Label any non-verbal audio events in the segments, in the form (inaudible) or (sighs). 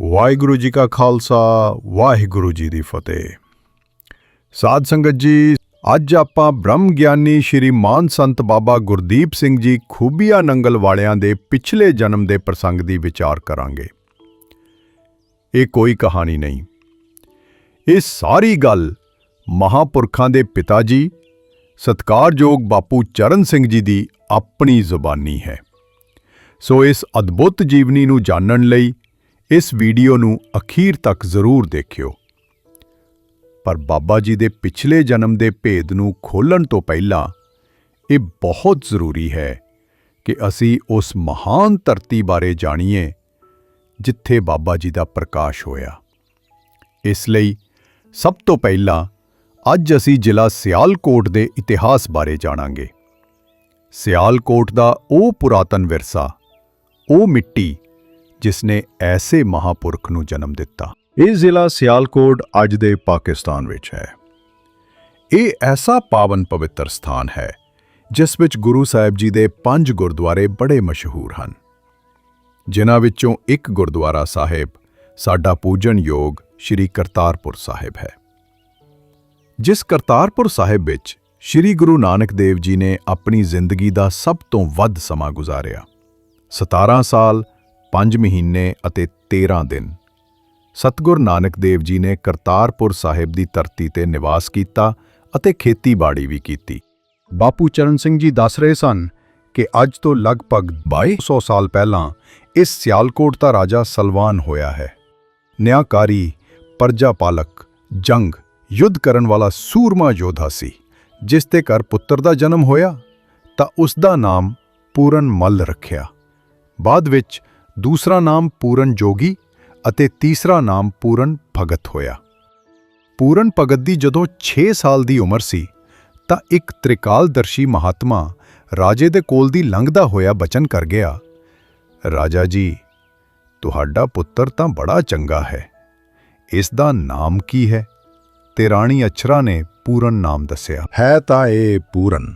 ਵਾਹਿਗੁਰੂ ਜੀ ਕਾ ਖਾਲਸਾ, ਵਾਹਿਗੁਰੂ ਜੀ ਦੀ ਫਤਿਹ। ਸਾਧ ਸੰਗਤ ਜੀ, ਅੱਜ ਆਪਾਂ ਬ੍ਰਹਮ ਗਿਆਨੀ ਸ਼੍ਰੀ ਮਾਨ ਸੰਤ ਬਾਬਾ ਗੁਰਦੀਪ ਸਿੰਘ ਜੀ ਖੂਬੀਆ ਨੰਗਲ ਵਾਲਿਆਂ ਦੇ ਪਿਛਲੇ ਜਨਮ ਦੇ ਪ੍ਰਸੰਗ ਦੀ ਵਿਚਾਰ ਕਰਾਂਗੇ। ਇਹ ਕੋਈ ਕਹਾਣੀ ਨਹੀਂ। ਇਹ ਸਾਰੀ ਗੱਲ ਮਹਾਪੁਰਖਾਂ ਦੇ ਪਿਤਾ ਜੀ, ਸਤਕਾਰਯੋਗ ਬਾਪੂ ਚਰਨ ਸਿੰਘ ਜੀ ਦੀ ਆਪਣੀ ਜ਼ੁਬਾਨੀ ਹੈ। ਸੋ ਇਸ ਅਦਭੁਤ ਜੀਵਨੀ ਨੂੰ ਜਾਣਨ ਲਈ ਇਸ ਵੀਡੀਓ ਨੂੰ ਅਖੀਰ ਤੱਕ ਜ਼ਰੂਰ ਦੇਖਿਓ। ਪਰ ਬਾਬਾ ਜੀ ਦੇ ਪਿਛਲੇ ਜਨਮ ਦੇ ਭੇਦ ਨੂੰ ਖੋਲਣ ਤੋਂ ਪਹਿਲਾਂ ਇਹ ਬਹੁਤ ਜ਼ਰੂਰੀ ਹੈ ਕਿ ਅਸੀਂ ਉਸ ਮਹਾਨ ਧਰਤੀ ਬਾਰੇ ਜਾਣੀਏ ਜਿੱਥੇ ਬਾਬਾ ਜੀ ਦਾ ਪ੍ਰਕਾਸ਼ ਹੋਇਆ। ਇਸ ਲਈ ਸਭ ਤੋਂ ਪਹਿਲਾਂ ਅੱਜ ਅਸੀਂ ਜ਼ਿਲ੍ਹਾ ਸਿਆਲਕੋਟ ਦੇ ਇਤਿਹਾਸ ਬਾਰੇ ਜਾਣਾਂਗੇ। ਸਿਆਲਕੋਟ ਦਾ ਉਹ ਪੁਰਾਤਨ ਵਿਰਸਾ, ਉਹ ਮਿੱਟੀ ਜਿਸ ਨੇ ਐਸੇ ਮਹਾਪੁਰਖ ਨੂੰ ਜਨਮ ਦਿੱਤਾ। ਇਹ ਜ਼ਿਲ੍ਹਾ ਸਿਆਲਕੋਟ ਅੱਜ ਦੇ ਪਾਕਿਸਤਾਨ ਵਿੱਚ ਹੈ। ਇਹ ਐਸਾ ਪਾਵਨ ਪਵਿੱਤਰ ਸਥਾਨ ਹੈ, ਜਿਸ ਵਿੱਚ ਗੁਰੂ ਸਾਹਿਬ ਜੀ ਦੇ ਪੰਜ ਗੁਰਦੁਆਰੇ ਬੜੇ ਮਸ਼ਹੂਰ ਹਨ। ਜਿਨ੍ਹਾਂ ਵਿੱਚੋਂ ਇੱਕ ਗੁਰਦੁਆਰਾ ਸਾਹਿਬ, ਸਾਡਾ ਪੂਜਨਯੋਗ ਸ੍ਰੀ ਕਰਤਾਰਪੁਰ ਸਾਹਿਬ ਹੈ। ਜਿਸ ਕਰਤਾਰਪੁਰ ਸਾਹਿਬ ਵਿੱਚ ਸ੍ਰੀ ਗੁਰੂ ਨਾਨਕ ਦੇਵ ਜੀ ਨੇ ਆਪਣੀ ਜ਼ਿੰਦਗੀ ਦਾ ਸਭ ਤੋਂ ਵੱਧ ਸਮਾਂ ਗੁਜ਼ਾਰਿਆ। 17 ਸਾਲ 5 ਮਹੀਨੇ ਅਤੇ 13 ਦਿਨ। ਸਤਗੁਰ ਨਾਨਕ ਦੇਵ ਜੀ ਨੇ ਕਰਤਾਰਪੁਰ ਸਾਹਿਬ ਦੀ ਧਰਤੀ ਤੇ ਨਿਵਾਸ ਕੀਤਾ ਅਤੇ ਖੇਤੀਬਾੜੀ ਵੀ ਕੀਤੀ। ਬਾਪੂ ਚਰਨ ਸਿੰਘ ਜੀ ਦੱਸ ਰਹੇ ਸਨ ਕਿ ਅੱਜ ਤੋਂ ਲਗਭਗ 2200 ਸਾਲ ਪਹਿਲਾਂ ਇਸ ਸਿਆਲਕੋਟ ਦਾ ਰਾਜਾ ਸਲਵਾਨ ਹੋਇਆ ਹੈ। ਨਿਆਂਕਾਰੀ ਪਰਜਾ ਪਾਲਕ ਜੰਗ, ਯੁੱਧ ਕਰਨ ਵਾਲਾ ਸੂਰਮਾ ਯੋਧਾ ਸੀ, ਜਿਸ ਦੇ ਘਰ ਪੁੱਤਰ ਦਾ ਜਨਮ ਹੋਇਆ ਤਾਂ ਉਸ ਦਾ ਨਾਮ ਪੂਰਨ ਮੱਲ ਰੱਖਿਆ। ਬਾਅਦ ਵਿੱਚ ਦੂਸਰਾ ਨਾਮ ਪੂਰਨ ਜੋਗੀ ਅਤੇ ਤੀਸਰਾ ਨਾਮ ਪੂਰਨ ਭਗਤ ਹੋਇਆ। ਪੂਰਨ ਭਗਤ ਦੀ ਜਦੋਂ 6 ਸਾਲ ਦੀ ਉਮਰ ਸੀ, ਤਾਂ ਇੱਕ ਤ੍ਰਿਕਾਲਦਰਸ਼ੀ ਮਹਾਤਮਾ ਰਾਜੇ ਦੇ ਕੋਲ ਦੀ ਲੰਘਦਾ ਹੋਇਆ ਬਚਨ ਕਰ ਗਿਆ, ਰਾਜਾ ਜੀ, ਤੁਹਾਡਾ ਪੁੱਤਰ ਤਾਂ ਬੜਾ ਚੰਗਾ ਹੈ। ਇਸ ਦਾ ਨਾਮ ਕੀ ਹੈ? ਤੇ ਰਾਣੀ ਅਛਰਾ ਨੇ ਪੂਰਨ ਨਾਮ ਦੱਸਿਆ, ਹੈ ਤਾਂ ਇਹ ਪੂਰਨ,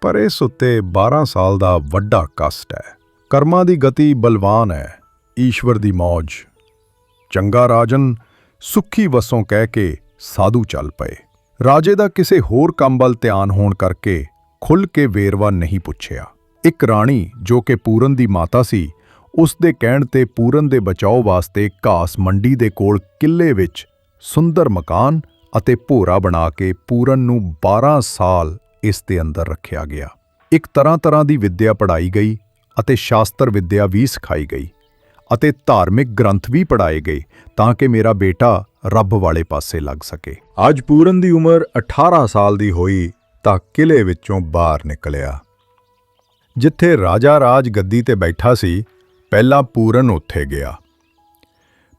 ਪਰ ਇਸ ਉੱਤੇ 12 ਸਾਲ ਦਾ ਵੱਡਾ ਕਸ਼ਟ ਹੈ। ਕਰਮਾਂ ਦੀ ਗਤੀ ਬਲਵਾਨ ਹੈ, ਈਸ਼ਵਰ ਦੀ ਮੌਜ। ਚੰਗਾ ਰਾਜਨ ਸੁੱਖੀ ਵਸੋਂ ਕਹਿ ਕੇ ਸਾਧੂ ਚੱਲ ਪਏ। ਰਾਜੇ ਦਾ ਕਿਸੇ ਹੋਰ ਕੰਮ ਵੱਲ ਧਿਆਨ ਹੋਣ ਕਰਕੇ ਖੁੱਲ ਕੇ ਵੇਰਵਾ ਨਹੀਂ ਪੁੱਛਿਆ। ਇੱਕ ਰਾਣੀ ਜੋ ਕਿ ਪੂਰਨ ਦੀ ਮਾਤਾ ਸੀ ਉਸ ਦੇ ਕਹਿਣ ਤੇ ਪੂਰਨ ਦੇ ਬਚਾਓ ਵਾਸਤੇ ਘਾਸ ਮੰਡੀ ਦੇ ਕੋਲ ਕਿੱਲੇ ਵਿੱਚ ਸੁੰਦਰ ਮਕਾਨ ਅਤੇ ਭੋਰਾ ਬਣਾ ਕੇ ਪੂਰਨ ਨੂੰ 12 ਸਾਲ ਇਸ ਦੇ ਅੰਦਰ ਰੱਖਿਆ ਗਿਆ। ਇੱਕ ਤਰ੍ਹਾਂ ਤਰ੍ਹਾਂ ਦੀ ਵਿੱਦਿਆ ਪੜਾਈ ਗਈ ਅਤੇ ਸ਼ਾਸਤਰ ਵਿੱਦਿਆ ਵੀ ਸਿਖਾਈ ਗਈ ਅਤੇ ਧਾਰਮਿਕ ਗ੍ਰੰਥ ਵੀ ਪੜਾਏ ਗਏ ਤਾਂ ਕਿ ਮੇਰਾ ਬੇਟਾ ਰੱਬ ਵਾਲੇ ਪਾਸੇ ਲੱਗ ਸਕੇ। ਅੱਜ ਪੂਰਨ ਦੀ ਉਮਰ 18 ਸਾਲ ਦੀ ਹੋਈ ਤਾਂ ਕਿਲੇ ਵਿੱਚੋਂ ਬਾਹਰ ਨਿਕਲਿਆ। ਜਿੱਥੇ ਰਾਜਾ ਰਾਜ ਗੱਦੀ ਤੇ ਬੈਠਾ ਸੀ, ਪਹਿਲਾਂ ਪੂਰਨ ਉੱਥੇ ਗਿਆ।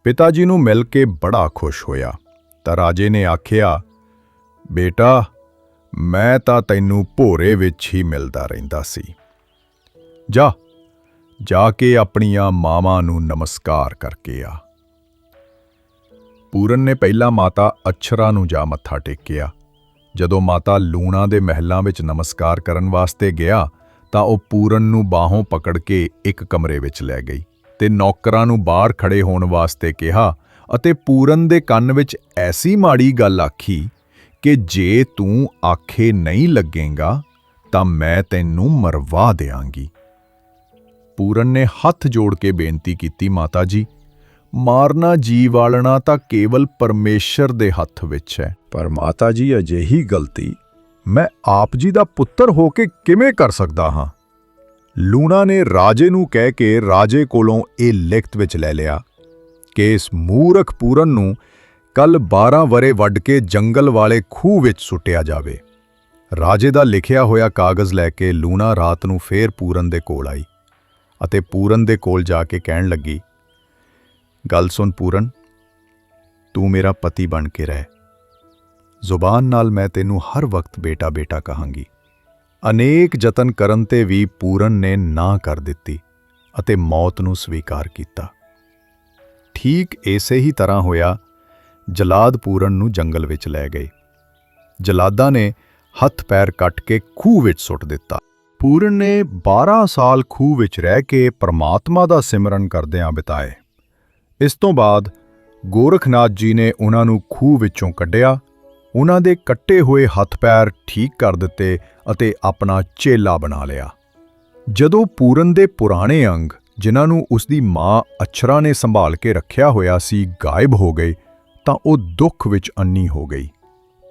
ਪਿਤਾ ਜੀ ਨੂੰ ਮਿਲ ਕੇ ਬੜਾ ਖੁਸ਼ ਹੋਇਆ। ਤਾਂ ਰਾਜੇ ਨੇ ਆਖਿਆ, ਬੇਟਾ, ਮੈਂ ਤਾਂ ਤੈਨੂੰ ਭੋਰੇ ਵਿੱਚ ਹੀ ਮਿਲਦਾ ਰਹਿੰਦਾ ਸੀ। ਜਾ ਜਾ ਕੇ ਆਪਣੀਆਂ ਮਾਵਾਂ ਨੂੰ ਨਮਸਕਾਰ ਕਰਕੇ ਆ। ਪੂਰਨ ਨੇ ਪਹਿਲਾਂ ਮਾਤਾ ਅਛਰਾ ਨੂੰ ਜਾ ਮੱਥਾ ਟੇਕਿਆ। ਜਦੋਂ ਮਾਤਾ ਲੂਣਾ ਦੇ ਮਹਿਲਾਂ ਵਿੱਚ ਨਮਸਕਾਰ ਕਰਨ ਵਾਸਤੇ ਗਿਆ, ਤਾਂ ਉਹ ਪੂਰਨ ਨੂੰ ਬਾਹੋਂ ਪਕੜ ਕੇ ਇੱਕ ਕਮਰੇ ਵਿੱਚ ਲੈ ਗਈ ਤੇ ਨੌਕਰਾਂ ਨੂੰ ਬਾਹਰ ਖੜੇ ਹੋਣ ਵਾਸਤੇ ਕਿਹਾ ਅਤੇ ਪੂਰਨ ਦੇ ਕੰਨ ਵਿੱਚ ਐਸੀ ਮਾੜੀ ਗੱਲ ਆਖੀ ਕਿ ਜੇ ਤੂੰ ਆਖੇ ਨਹੀਂ ਲੱਗੇਗਾ, ਤਾਂ ਮੈਂ ਤੈਨੂੰ ਮਰਵਾ ਦੇਵਾਂਗੀ ਪੂਰਨ ਨੇ ਹੱਥ ਜੋੜ ਕੇ ਬੇਨਤੀ ਕੀਤੀ, ਮਾਤਾ ਜੀ, ਮਾਰਨਾ ਜੀ ਵਾਲਣਾ ਤਾਂ ਕੇਵਲ ਪਰਮੇਸ਼ਰ ਦੇ ਹੱਥ ਵਿੱਚ ਹੈ। ਪਰ ਮਾਤਾ ਜੀ, ਅਜਿਹੀ ਗਲਤੀ ਮੈਂ ਆਪ ਜੀ ਦਾ ਪੁੱਤਰ ਹੋ ਕੇ ਕਿਵੇਂ ਕਰ ਸਕਦਾ ਹਾਂ? ਲੂਣਾ ਨੇ ਰਾਜੇ ਨੂੰ ਕਹਿ ਕੇ ਰਾਜੇ ਕੋਲੋਂ ਇਹ ਲਿਖਤ ਵਿੱਚ ਲੈ ਲਿਆ ਕਿ ਇਸ ਮੂਰਖ ਪੂਰਨ ਨੂੰ ਕੱਲ 12 ਵਰੇ ਵੱਢ ਕੇ ਜੰਗਲ ਵਾਲੇ ਖੂਹ ਵਿੱਚ ਸੁੱਟਿਆ ਜਾਵੇ। ਰਾਜੇ ਦਾ ਲਿਖਿਆ ਹੋਇਆ ਕਾਗਜ਼ ਲੈ ਕੇ ਲੂਣਾ ਰਾਤ ਨੂੰ ਫੇਰ ਪੂਰਨ ਦੇ ਕੋਲ ਆਈ। ਅਤੇ ਪੂਰਨ ਦੇ ਕੋਲ ਜਾ ਕੇ ਕਹਿਣ ਲੱਗੀ, ਗੱਲ ਸੁਣ ਪੂਰਨ, ਤੂੰ ਮੇਰਾ ਪਤੀ ਬਣ ਕੇ ਰਹਿ। ਜ਼ੁਬਾਨ ਨਾਲ ਮੈਂ ਤੈਨੂੰ ਹਰ ਵਕਤ ਬੇਟਾ ਬੇਟਾ ਕਹਾਂਗੀ। ਅਨੇਕ ਯਤਨ ਕਰਨ ਤੇ ਵੀ ਪੂਰਨ ਨੇ ਨਾ ਕਰ ਦਿੱਤੀ ਅਤੇ ਮੌਤ ਨੂੰ ਸਵੀਕਾਰ ਕੀਤਾ। ਠੀਕ ਐਸੇ ਹੀ ਤਰ੍ਹਾਂ ਹੋਇਆ, ਜਲਾਦ ਪੂਰਨ ਨੂੰ ਜੰਗਲ ਵਿੱਚ ਲੈ ਗਏ। ਜਲਾਦਾਂ ਨੇ ਹੱਥ ਪੈਰ ਕੱਟ ਕੇ ਖੂਹ ਵਿੱਚ ਸੁੱਟ ਦਿੱਤਾ। ਪੂਰਨ ਨੇ 12 ਸਾਲ ਖੂਹ ਵਿੱਚ ਰਹਿ ਕੇ ਪ੍ਰਮਾਤਮਾ ਦਾ ਸਿਮਰਨ ਕਰਦਿਆਂ ਬਿਤਾਏ। ਇਸ ਤੋਂ ਬਾਅਦ ਗੋਰਖਨਾਥ ਜੀ ਨੇ ਉਹਨਾਂ ਨੂੰ ਖੂਹ ਵਿੱਚੋਂ ਕੱਢਿਆ। ਉਹਨਾਂ ਦੇ ਕੱਟੇ ਹੋਏ ਹੱਥ ਪੈਰ ਠੀਕ ਕਰ ਦਿੱਤੇ ਅਤੇ ਆਪਣਾ ਚੇਲਾ ਬਣਾ ਲਿਆ। ਜਦੋਂ ਪੂਰਨ ਦੇ ਪੁਰਾਣੇ ਅੰਗ, ਜਿਨ੍ਹਾਂ ਨੂੰ ਉਸ ਦੀ ਮਾਂ ਅਛਰਾ ਨੇ ਸੰਭਾਲ ਕੇ ਰੱਖਿਆ ਹੋਇਆ ਸੀ, ਗਾਇਬ ਹੋ ਗਏ, ਤਾਂ ਉਹ ਦੁੱਖ ਵਿੱਚ ਅੰਨੀ ਹੋ ਗਈ।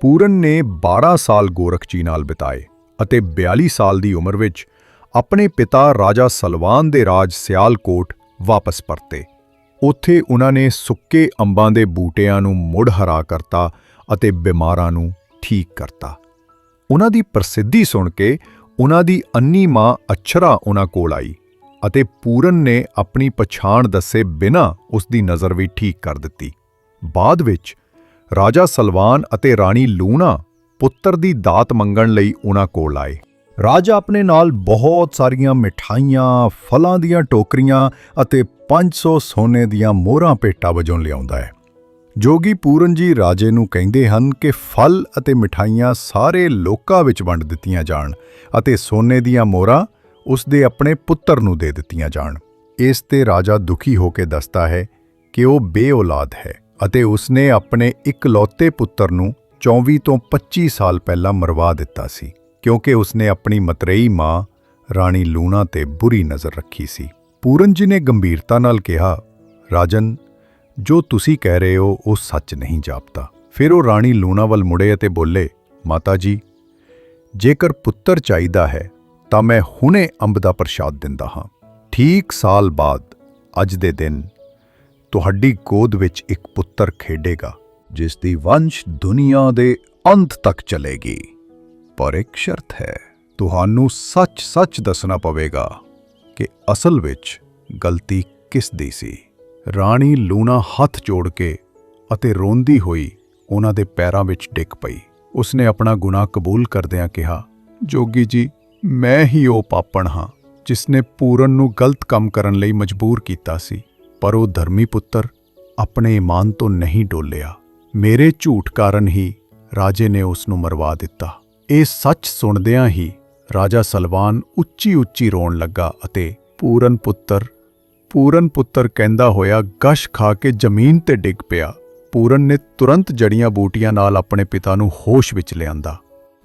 ਪੂਰਨ ਨੇ 12 ਸਾਲ ਗੋਰਖ ਜੀ ਨਾਲ ਬਿਤਾਏ। ਅਤੇ 42 ਸਾਲ ਦੀ ਉਮਰ ਵਿੱਚ ਆਪਣੇ ਪਿਤਾ ਰਾਜਾ ਸਲਵਾਨ ਦੇ ਰਾਜ ਸਿਆਲਕੋਟ ਵਾਪਸ ਪਰਤੇ। ਉੱਥੇ ਉਹਨਾਂ ਨੇ ਸੁੱਕੇ ਅੰਬਾਂ ਦੇ ਬੂਟਿਆਂ ਨੂੰ ਮੁੜ ਹਰਾ ਕਰਤਾ ਅਤੇ ਬਿਮਾਰਾਂ ਨੂੰ ਠੀਕ ਕਰਤਾ। ਉਹਨਾਂ ਦੀ ਪ੍ਰਸਿੱਧੀ ਸੁਣ ਕੇ ਉਹਨਾਂ ਦੀ ਅੰਨੀ ਮਾਂ ਅਛਰਾ ਉਹਨਾਂ ਕੋਲ ਆਈ ਅਤੇ ਪੂਰਨ ਨੇ ਆਪਣੀ ਪਛਾਣ ਦੱਸੇ ਬਿਨਾਂ ਉਸ ਦੀ ਨਜ਼ਰ ਵੀ ਠੀਕ ਕਰ ਦਿੱਤੀ। ਬਾਅਦ ਵਿੱਚ ਰਾਜਾ ਸਲਵਾਨ ਅਤੇ ਰਾਣੀ ਲੂਣਾ ਪੁੱਤਰ ਦੀ ਦਾਤ ਮੰਗਣ ਲਈ ਉਹਨਾਂ ਕੋਲ ਆਏ। ਰਾਜਾ ਆਪਣੇ ਨਾਲ ਬਹੁਤ ਸਾਰੀਆਂ ਮਿਠਾਈਆਂ, ਫਲਾਂ ਦੀਆਂ ਟੋਕਰੀਆਂ ਅਤੇ 500 ਸੋਨੇ ਦੀਆਂ ਮੋਹਰਾਂ ਪੇਟਾ ਵਜੋਂ ਲਿਆਉਂਦਾ ਹੈ। ਜੋਗੀ ਪੂਰਨ ਜੀ ਰਾਜੇ ਨੂੰ ਕਹਿੰਦੇ ਹਨ ਕਿ ਫਲ ਅਤੇ ਮਿਠਾਈਆਂ ਸਾਰੇ ਲੋਕਾਂ ਵਿੱਚ ਵੰਡ ਦਿੱਤੀਆਂ ਜਾਣ ਅਤੇ ਸੋਨੇ ਦੀਆਂ ਮੋਹਰਾਂ ਉਸ ਦੇ ਆਪਣੇ ਪੁੱਤਰ ਨੂੰ ਦੇ ਦਿੱਤੀਆਂ ਜਾਣ। ਇਸ ਤੇ ਰਾਜਾ ਦੁਖੀ ਹੋ ਕੇ ਦੱਸਦਾ ਹੈ ਕਿ ਉਹ ਬੇਔਲਾਦ ਹੈ ਅਤੇ ਉਸਨੇ ਆਪਣੇ ਇਕਲੌਤੇ ਪੁੱਤਰ ਨੂੰ 24 ਤੋਂ 25 ਸਾਲ ਪਹਿਲਾਂ ਮਰਵਾ ਦਿੱਤਾ ਸੀ, ਕਿਉਂਕਿ ਉਸਨੇ ਆਪਣੀ ਮਤਰੇਈ ਮਾਂ, ਰਾਣੀ ਲੂਣਾ ਤੇ ਬੁਰੀ ਨਜ਼ਰ ਰੱਖੀ ਸੀ। ਪੂਰਨ ਜੀ ਨੇ ਗੰਭੀਰਤਾ ਨਾਲ ਕਿਹਾ, ਰਾਜਨ, ਜੋ ਤੁਸੀਂ ਕਹਿ ਰਹੇ ਹੋ, ਉਹ ਸੱਚ ਨਹੀਂ ਜਾਪਦਾ। ਫਿਰ ਉਹ ਰਾਣੀ ਲੂਣਾ ਵੱਲ ਮੁੜੇ ਅਤੇ ਬੋਲੇ, ਮਾਤਾ ਜੀ, ਜੇਕਰ ਪੁੱਤਰ ਚਾਹੀਦਾ ਹੈ, ਤਾਂ ਮੈਂ ਹੁਣੇ ਅੰਬ ਦਾ ਪ੍ਰਸ਼ਾਦ ਦਿੰਦਾ ਹਾਂ। ਠੀਕ ਸਾਲ ਬਾਅਦ, ਅੱਜ ਦੇ ਦਿਨ, ਤੁਹਾਡੀ ਗੋਦ ਵਿੱਚ ਇੱਕ ਪੁੱਤਰ ਖੇਡੇਗਾ। ਜਿਸ ਦੀ ਵੰਸ਼ ਦੁਨੀਆ ਦੇ ਅੰਤ ਤੱਕ ਚਲੇਗੀ। ਪਰ ਇੱਕ ਸ਼ਰਤ ਹੈ, ਤੁਹਾਨੂੰ ਸੱਚ-ਸੱਚ ਦੱਸਣਾ ਪਵੇਗਾ ਕਿ ਅਸਲ ਵਿੱਚ ਗਲਤੀ ਕਿਸ ਦੀ ਸੀ। ਰਾਣੀ ਲੂਣਾ ਹੱਥ ਜੋੜ ਕੇ ਅਤੇ ਰੋਂਦੀ ਹੋਈ ਉਹਨਾਂ ਦੇ ਪੈਰਾਂ ਵਿੱਚ ਡਿੱਗ ਪਈ। ਉਸਨੇ ਆਪਣਾ ਗੁਨਾਹ ਕਬੂਲ ਕਰਦਿਆਂ ਕਿਹਾ, ਜੋਗੀ ਜੀ, ਮੈਂ ਹੀ ਉਹ ਪਾਪਣ ਹਾਂ ਜਿਸਨੇ ਪੂਰਨ ਨੂੰ ਗਲਤ ਕੰਮ ਕਰਨ ਲਈ ਮਜਬੂਰ ਕੀਤਾ ਸੀ। ਪਰ ਉਹ ਧਰਮੀ ਪੁੱਤਰ ਆਪਣੇ ਈਮਾਨ ਤੋਂ ਨਹੀਂ ਡੋਲਿਆ। ਮੇਰੇ ਝੂਠ ਕਾਰਨ ਹੀ ਰਾਜੇ ਨੇ ਉਸ ਨੂੰ ਮਰਵਾ ਦਿੱਤਾ। ਇਹ ਸੱਚ ਸੁਣਦਿਆਂ ਹੀ ਰਾਜਾ ਸਲਵਾਨ ਉੱਚੀ ਉੱਚੀ ਰੋਣ ਲੱਗਾ ਅਤੇ ਪੂਰਨ ਪੁੱਤਰ ਪੂਰਨ ਪੁੱਤਰ ਕਹਿੰਦਾ ਹੋਇਆ ਗਸ਼ ਖਾ ਕੇ ਜ਼ਮੀਨ ਤੇ ਡਿੱਗ ਪਿਆ। ਪੂਰਨ ਨੇ ਤੁਰੰਤ ਜੜੀਆਂ ਬੂਟੀਆਂ ਨਾਲ ਆਪਣੇ ਪਿਤਾ ਨੂੰ ਹੋਸ਼ ਵਿੱਚ ਲਿਆਂਦਾ।